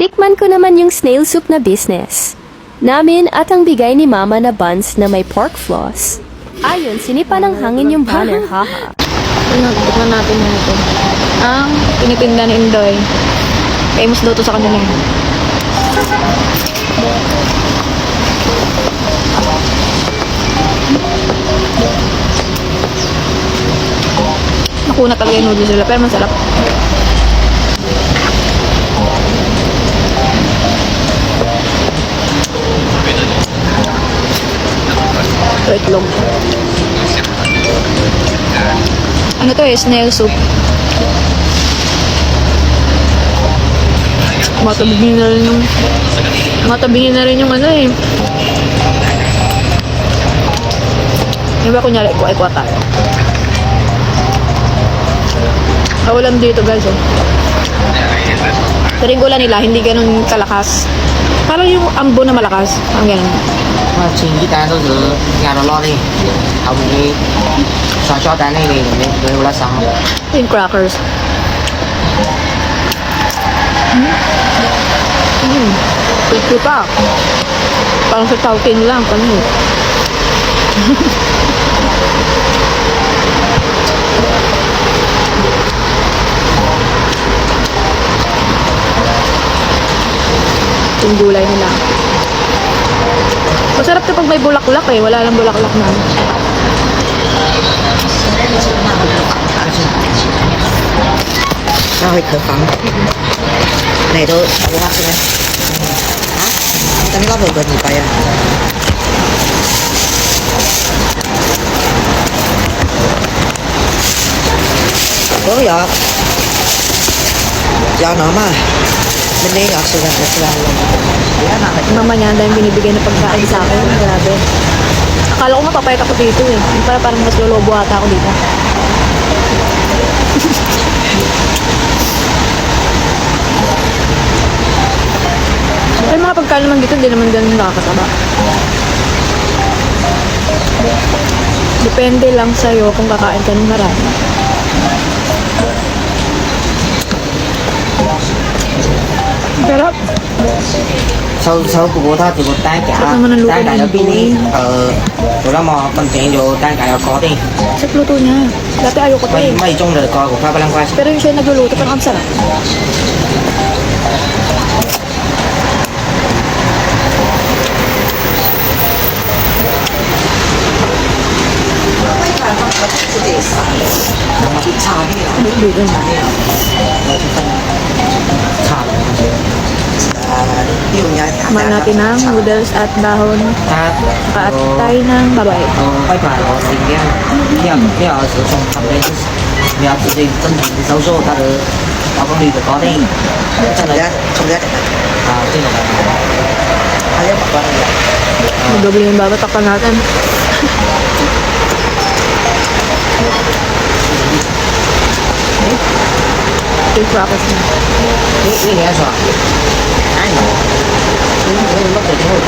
Tikman ko naman yung snail soup na business. Namin at ang bigay ni mama na buns na may pork floss. Ayon, sinipa ng hangin yung banner, haha. Ayun, tikman natin na ito. Ang tinitinda ni Indoy. Famous daw to sa kanila. eh. Nakuna talaga yung noodles nila, pero masarap. Ito itlog. Ano to eh, snail soup. Matabingin na rin yung... Matabingin na rin yung ano eh. Di ba kunyari, kuha-kuha tayo. Ang ulam dito guys oh. Pero yung ulan nila, hindi ganun kalakas. Parang yung ambo na malakas. Ang ganun. mà chính cái ta tôi giữ nhà nó lo đi. Đi sao cho ta này thì người là sao in crackers. Cứ cứ bảo Bằng cái tàu kinh làm con ngủ Tình vui lên thế nào? Masarap to pag may bulaklak eh. Wala lang bulaklak na. Sao hịch được không? Này thôi, bố hát cho em. Hả? Tao mới lắp được gần gì vậy à? Cố giọt. Do. Mending ako sudah na sila Yan ako Mama niya, dahil binibigay na pagkain sa akin. Grabe. Akala ko mapapayat ako dito eh. Yung Para parang mas lolobo ata ako dito. Ay, mga pagkain naman dito, hindi naman ganun nakakataba. Depende lang sa'yo kung kakain ka ng marami. sarap. Sau sau của ta thì một tay cả tay cả bị đi. Ờ. Rồi nó mò bằng chuyện rồi tay cả có đi. Sip luto niya. Dati ayoko pa eh. May itong record ko pa palang kasi. Pero yung siya nagluluto parang ang sarap. Chào đi ạ. Đúng rồi. Chào. Nhà Kumain natin ng noodles at dahon, ta saka at tayo ng babae. ờ quay phải họ thì nghe nghe nghe ở sử dụng thằng đấy nhà tự nhiên tân thành xấu số ta được họ có đi được có đi chân đấy không biết à trên là hay lắm bạn Magdoble yung babatakpan natin. Yung crackers na. cái cái nghe sao ai mà cái cái mất rồi thôi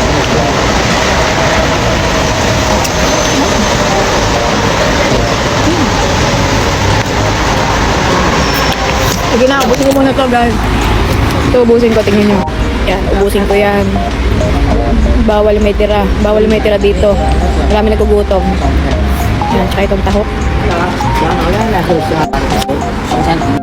Sige na, ubusin ko muna to guys. Ito, ubusin ko. Tingnan nyo. Yan, ubusin ko yan. Bawal may tira. Bawal may tira dito. Marami nagkugutom. Yan, tsaka itong tahok. Dạ, nó nói